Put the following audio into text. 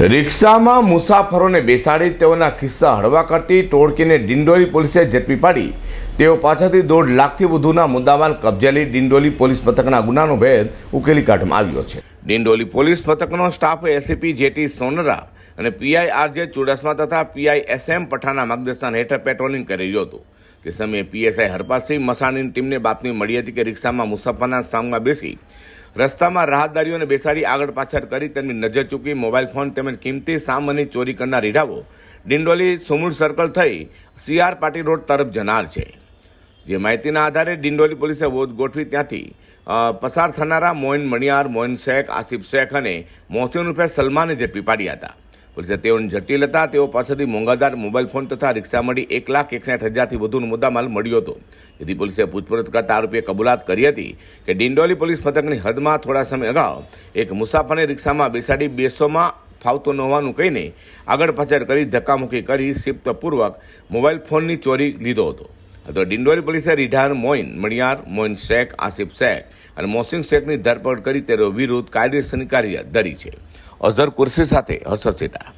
રિક્ષામાં મુસાફરોને બેસાડી તેઓના ખિસ્સા હળવા કરતી ટોળકીને ડિંડોલી પોલીસે ઝડપી પાડી. તેઓ પાછળથી દોઢ લાખથી વધુના મુદ્દામાલ કબજે ડિંડોલી પોલીસ મથકના ગુનાનો ભેદ ઉકેલી કાઢવામાં આવ્યો છે. ડિંડોલી પોલીસ મથકનો સ્ટાફ એસીપી જેટી સોનરા અને પીઆઈ આરજે ચુડાસમા તથા પીઆઈ એસ એમ પઠાના માર્ગદર્શન હેઠળ પેટ્રોલિંગ કરી રહ્યું હતું. તે સમયે પીએસઆઈ હરપાલસિંહ મસાણીની ટીમને બાતમી મળી હતી કે રિક્ષામાં મુસાફરના સામમાં બેસી રસ્તામાં રાહદારીઓને બેસાડી આગળ પાછળ કરી તેમની નજર ચૂકી મોબાઈલ ફોન તેમજ કિંમતી સામાનની ચોરી કરનાર રીઢાઓ ડિંડોલી સુમૂળ સર્કલ થઈ સીઆર પાટી રોડ તરફ જનાર છે. જે માહિતીના આધારે ડિંડોલી પોલીસે વોધ ગોઠવી ત્યાંથી પસાર થનારા મોઇન મણિયાર, મોઇન શેખ, આસિફ શેખ અને મોહસિન રૂપે સલમાને ઝડપી પાડ્યા હતા. પોલીસે તેઓને જટિલ હતા, તેઓ પાસેથી મોંઘાદાર મોબાઈલ ફોન તથા રિક્ષા મળી એક લાખ એકસાઠ હજારથી વધુનો મુદ્દામાલ મળ્યો હતો. જેથી પોલીસે પૂછપરછ કરતા આરોપીએ કબૂલાત કરી હતી કે ડિંડોલી પોલીસ મથકની હદમાં થોડા સમય અગાઉ એક મુસાફરને રિક્ષામાં બેસાડી બેસોમાં ફાવતો ન હોવાનું કહીને આગળ પાછળ કરી ધક્કામુક્કી કરી શિપ્તપૂર્વક મોબાઈલ ફોનની ચોરી લીધો હતો. તો ડિંડોલી પોલીસે રીઢાન મોઇન, મણિયાર, મોઇન શેખ, આસિફ શેખ અને મોહસિન શેખની ધરપકડ કરી તેનો વિરુદ્ધ કાયદેસરની કાર્ય ધરી છે. અઝર કુર્સી સાથે હર્ષદ સેટા